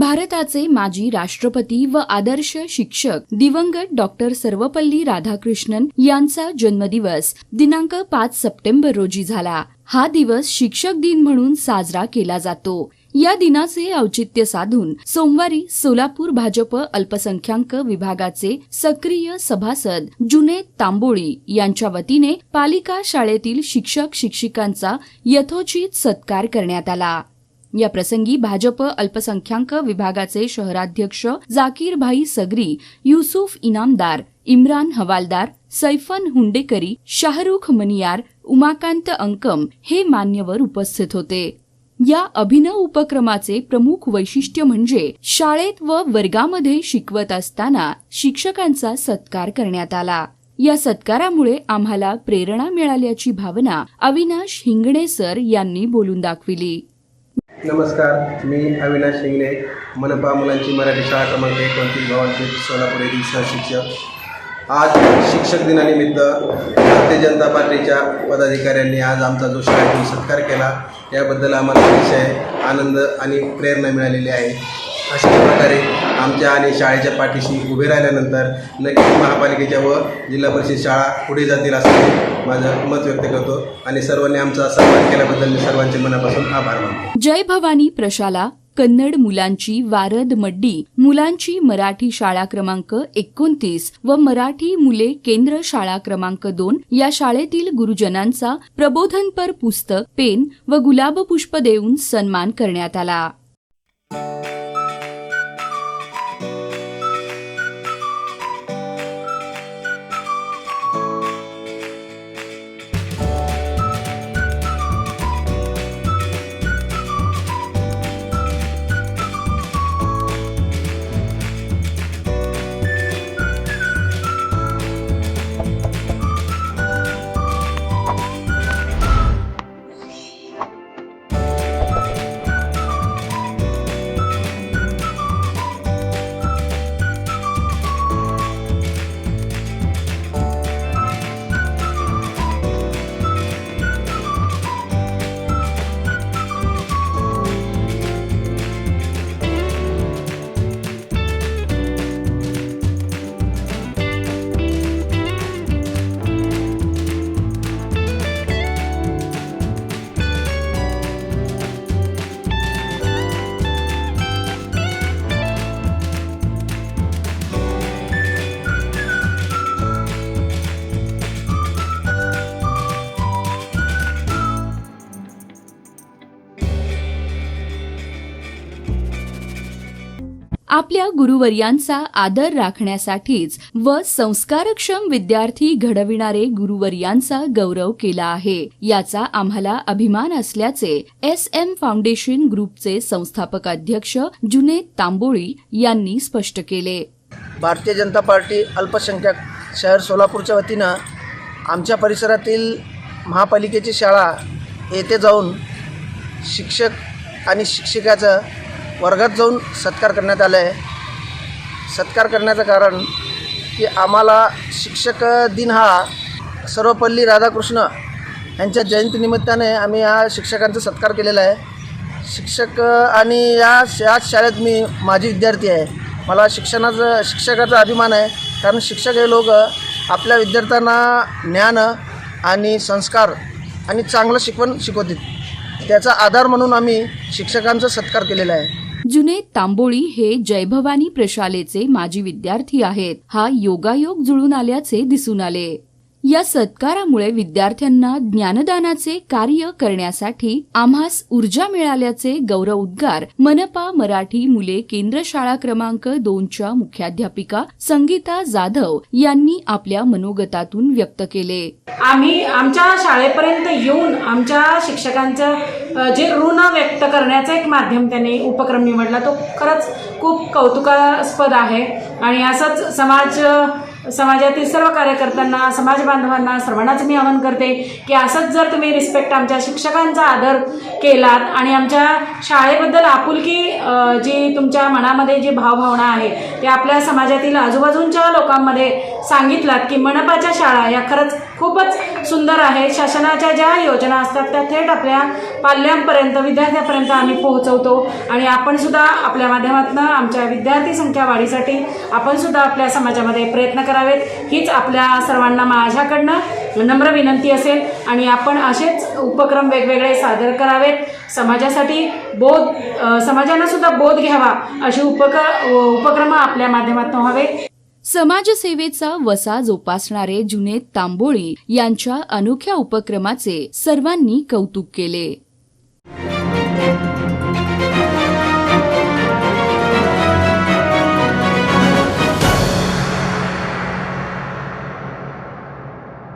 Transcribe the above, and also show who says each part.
Speaker 1: भारताचे माजी राष्ट्रपती व आदर्श शिक्षक दिवंगत डॉक्टर सर्वपल्ली राधाकृष्णन यांचा जन्मदिवस दिनांक पाच सप्टेंबर रोजी झाला. हा दिवस शिक्षक दिन म्हणून साजरा केला जातो. या दिनाचे औचित्य साधून सोमवारी सोलापूर भाजप अल्पसंख्याक विभागाचे सक्रिय सभासद जुनेद तांबोळी यांच्या वतीने पालिका शाळेतील शिक्षक शिक्षिकांचा यथोचित सत्कार करण्यात आला. या प्रसंगी भाजप अल्पसंख्याक विभागाचे शहराध्यक्ष जाकीरभाई सगरी युसुफ इनामदार इम्रान हवालदार सैफन हुंडेकरी शाहरुख मनियार उमाकांत अंकम हे मान्यवर उपस्थित होते. या अभिनव उपक्रमाचे प्रमुख वैशिष्ट्य म्हणजे शाळेत व वर्गामध्ये शिकवत असताना शिक्षकांचा सत्कार करण्यात आला. या सत्कारामुळे आम्हाला प्रेरणा मिळाल्याची भावना अविनाश हिंगणे सर यांनी बोलून दाखविली.
Speaker 2: नमस्कार मी अविनाश शिंगणे मनपा मुलांची मराठी शाळा क्रमांक एकोणतीस भवानपेठ सोलापूर येथील सहशिक्षक. आज शिक्षक दिनानिमित्त भारतीय जनता पार्टीच्या पदाधिकाऱ्यांनी आज आमचा जो शाळेतून सत्कार केला याबद्दल आम्हाला अतिशय आनंद आणि प्रेरणा मिळालेली आहे. अशा प्रकारे आमच्या आणि शाळेच्या पाठीशी उभे राहिल्यानंतर नक्कीच महापालिकेच्या व जिल्हा परिषद शाळा पुढे जातील असं माझं मत व्यक्त करतो. आणि सर्वांनी आमचा सन्मान केल्याबद्दल मी सर्वांचे मनापासून आभार मानतो.
Speaker 1: जय भवानी प्रशाला कन्नड मुलांची वारद मड्डी मुलांची मराठी शाळा क्रमांक एकोणतीस व मराठी मुले केंद्र शाळा क्रमांक दोन या शाळेतील गुरुजनांचा प्रबोधनपर पुस्तक पेन व गुलाबपुष्प देऊन सन्मान करण्यात आला. आपल्या गुरुवर्यांचा आदर राखण्यासाठीच व संस्कारक्षम विद्यार्थी घडविणारे गुरुवर्यांचा गौरव केला आहे. याचा आम्हाला अभिमान असल्याचे एस एम फाउंडेशन ग्रुपचे संस्थापक अध्यक्ष जुनेद तांबोळी यांनी स्पष्ट केले.
Speaker 3: भारतीय जनता पार्टी अल्पसंख्याक शहर सोलापूरच्या वतीनं आमच्या परिसरातील महापालिकेची शाळा येथे जाऊन शिक्षक आणि शिक्षिकाचं वर्गात जाऊन सत्कार करण्यात आला आहे सत्कार करण्याचं कारण की आम्हाला शिक्षक दिन हा सर्वपल्ली राधाकृष्ण यांच्या जयंतीनिमित्ताने आम्ही या शिक्षकांचा सत्कार केलेला आहे. शिक्षक आणि या याच शाळेत मी माझी विद्यार्थी आहे. मला शिक्षणाचं शिक्षकाचा अभिमान आहे. कारण शिक्षक हे लोक आपल्या विद्यार्थ्यांना ज्ञान आणि संस्कार आणि चांगलं शिकवण शिकवतील. त्याचा आधार म्हणून आम्ही शिक्षकांचा सत्कार केलेला आहे.
Speaker 1: जुनेद तांबोळी हे जयभवानी प्रशालेचे माजी विद्यार्थी आहेत. हा योगायोग जुळून आल्याचे दिसून आले. या सत्कारामुळे विद्यार्थ्यांना ज्ञानदानाचे कार्य करण्यासाठी आम्हास ऊर्जा मिळाल्याचे गौरव उद्गार मनपा मराठी मुले केंद्र शाळा क्रमांक दोनच्या मुख्याध्यापिका संगीता जाधव यांनी आपल्या मनोगतातून व्यक्त केले.
Speaker 4: आम्ही आमच्या शाळेपर्यंत येऊन आमच्या शिक्षकांचं जे ऋण व्यक्त करण्याचा एक माध्यम त्याने उपक्रम निवडला तो खरंच खूप कौतुकास्पद आहे. आणि असंच समाज समाजातील सर्व कार्यकर्त्यांना समाज बांधवांना सर्वांनाच मी आवाहन करते की असंच जर तुम्ही रिस्पेक्ट आमच्या शिक्षकांचा आदर केलात आणि आमच्या शाळेबद्दल आपुलकी जी तुमच्या मनामध्ये जी भावभावना आहे ते आपल्या समाजातील आजूबाजूंच्या लोकांमध्ये सांगितलात की मनपाच्या शाळा या खरंच खूपच सुंदर आहेत. शासनाच्या ज्या योजना असतात त्या थेट आपल्या पाल्यांपर्यंत विद्यार्थ्यापर्यंत आम्ही पोहोचवतो आणि आपणसुद्धा आपल्या माध्यमातून आमच्या विद्यार्थी संख्या वाढीसाठी आपणसुद्धा आपल्या समाजामध्ये प्रयत्न करावेत हीच आपल्या सर्वांना माझ्याकडनं नम्र विनंती असेल. आणि आपण असेच उपक्रम वेगवेगळे सादर करावेत. समाजासाठी बोध अ, सुद्धा बोध घ्यावा अशी उपक उपक्रम आपल्या माध्यमातून व्हावे
Speaker 1: समाजसेवेचा वसा जोपासणारे जुनेद तांबोळी यांच्या अनोख्या उपक्रमाचे सर्वांनी कौतुक केले.